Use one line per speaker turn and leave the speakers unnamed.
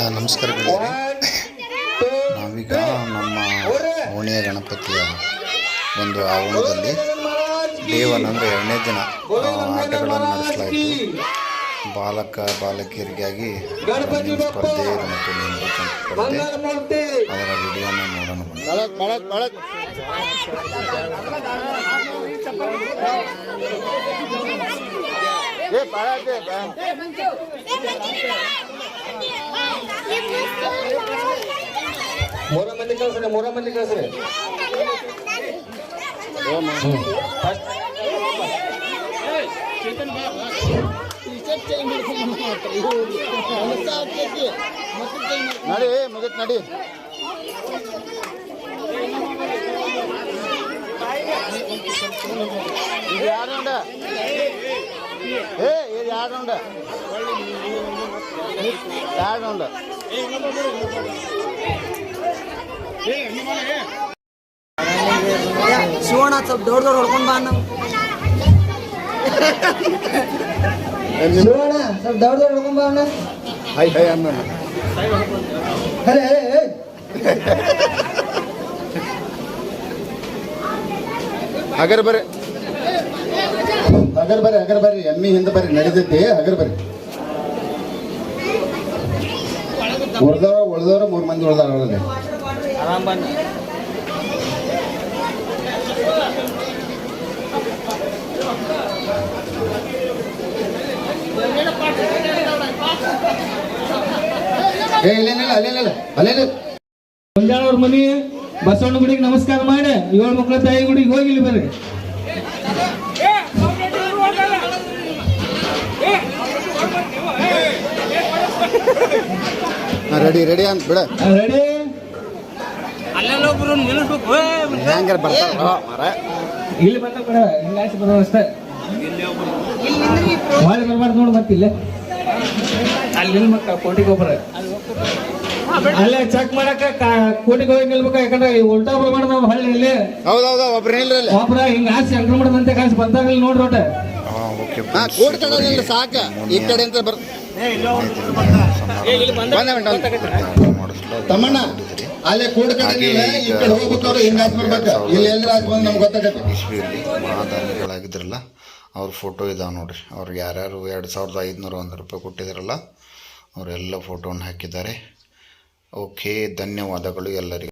ಆ, ನಮಸ್ಕಾರ ಗೆಳೆಯರೆ ನಾವೀಗ ನಮ್ಮ ಓಣಿಯ ಗಣಪತಿಯ ಒಂದು ಆವರಣದಲ್ಲಿ ದೇವನ ಅಂದರೆ ಎರಡನೇ ದಿನ ಆಟಗಳನ್ನು ನಡೆಸಲಾಯಿತು. ಬಾಲಕ ಬಾಲಕಿಯರಿಗಾಗಿ ಸ್ಪರ್ಧೆ ಮತ್ತು ಸ್ಪರ್ಧೆ. ಅದರ ವಿಡಿಯೋನ ನೋಡೋಣ ಬನ್ನಿ.
ಮೂರ ಮಂದಿ ಕಳ್ಸ್ರಿ, ಮೂರ ಮಂದಿ ಕಳ್ಸ್ರಿ.
ನಡಿ ಮುಗಿತ್ ನಡಿ. ಇದು ಯಾರು ಉಂಡ? ಏ, ಇದು ಯಾರು ಉಂಡ? ಉಂಡ
ಶಿವಣ್ಣ ಸ್ವಲ್ಪ ದೊಡ್ಡ ದೊಡ್ಡ ಹೊಡ್ಕೊಂಡ್ ಬಾ ನಾವು ಶಿವಣ್ಣ ಸ್ವಲ್ಪ ದೊಡ್ಡ ದೊಡ್ಡ ಹೊಡ್ಕೊಂಡ್ ಬಾ ಅಣ್ಣ
ಹೈ ಹೈ ಅಣ್ಣ.
ಅರೆ
ಹಗರ್ ಬರ್ರಿ. ಹಗರ್ ಬರ್ರಿ ಹಗರ್ ಬರ್ರಿ. ಎಮ್ಮಿ ಹಿಂದೆ ಬರ್ರಿ ನಡೆದೈತಿ ಹಗರ್ ಬರ್ರಿ. ಉಳ್ದವ್ರ ಉಳ್ದವ್ರ ಮೂರು ಮಂದಿ ಉಳ್ದಾರ ಒಳಗೆ ಏ ಇಲ್ಲೇನಿಲ್ಲ ಅಲ್ಲೇನಿಲ್ಲ ಅಲ್ಲೇನಿಲ್ಲ
ಗೊಂಜಾಳವ್ರ ಮನಿ ಬಸವಣ್ಣ ಗುಡಿಗೆ ನಮಸ್ಕಾರ ಮಾಡಿ ಏಳು ಮಕ್ಕಳ ತಾಯಿ ಗುಡಿಗೆ ಹೋಗಿಲ್ಲ ಬರ್ರಿ.
ರೆಡಿ ರೆಡಿ ಅಂತ ಬಿಡ.
ರೆಡಿ
ಹೆಂಗಾರ ಬರ್ತಾರ ಮರ.
ಇಲ್ಲಿ ಬಂದ ಕೂಡ ಹಿಂಗಾಸಿ ಬರೋ ಅಷ್ಟೇ. ಮಾಡಿ ಬರ್ಬಾರ್ದು ನೋಡು ಮತ್ತಿಲ್ಲ ಅಲ್ಲಿ ಕೋಟಿಗೆ ಒಬ್ಬರ ಅಲ್ಲೇ ಚೆಕ್ ಮಾಡಕ ಕಾ- ಕೋಟಿಗೆ ಹೋಗಿ ನಿಲ್ಬೇಕ ಯಾಕಂದ್ರೆ ಈ ಉಲ್ಟಾ ಬರ್ಬಾರ್ದು ನಾವು ಹಳ್ಳಿ ಇಲ್ಲಿ.
ಹೌದೌದು ಒಬ್ರು ಒಬ್ರೇ ಅಲ್ಲಿ
ಒಬ್ರ ಹಿಂಗ ಆಸಿ ಕಾಸು ಬಂದಾಗ ಇಲ್ಲಿ ನೋಡ್ರಿ ಒಟ್ಟ.
ಕಡೆ ಸಾಕ. ಈ ಕಡೆ ಅಂತ ಬರ್ ಬಂದ
ಮಾಡಿಸ್ಲಾಗ
ತಮ್ಮಣ್ಣ. ಅಲ್ಲೇ ಕೂಡ್ ಅವ್ರು ಹಿಂಗ್ ಹಾಕಿ ಬರ್ಬೇಕು? ಇಲ್ಲಿ ಎಲ್ಲಿ ಬಂದು ನಮ್ಗೆ ಗೊತ್ತಾಗತ್ತೆ.
ಇಸ್ವಿಯಲ್ಲಿ ಮಹಾದಾನಿಗಳಾಗಿದ್ರಲ್ಲ ಅವ್ರ ಫೋಟೋ ಇದಾವೆ ನೋಡ್ರಿ. ಅವ್ರಿಗೆ ಯಾರ್ಯಾರು ಎರಡು ಸಾವಿರದ ಐದುನೂರ ಒಂದು ರೂಪಾಯಿ ಕೊಟ್ಟಿದ್ರಲ್ಲ ಅವರೆಲ್ಲ ಫೋಟೋನ ಹಾಕಿದ್ದಾರೆ. ಓಕೆ ಧನ್ಯವಾದಗಳು ಎಲ್ಲರಿಗೂ.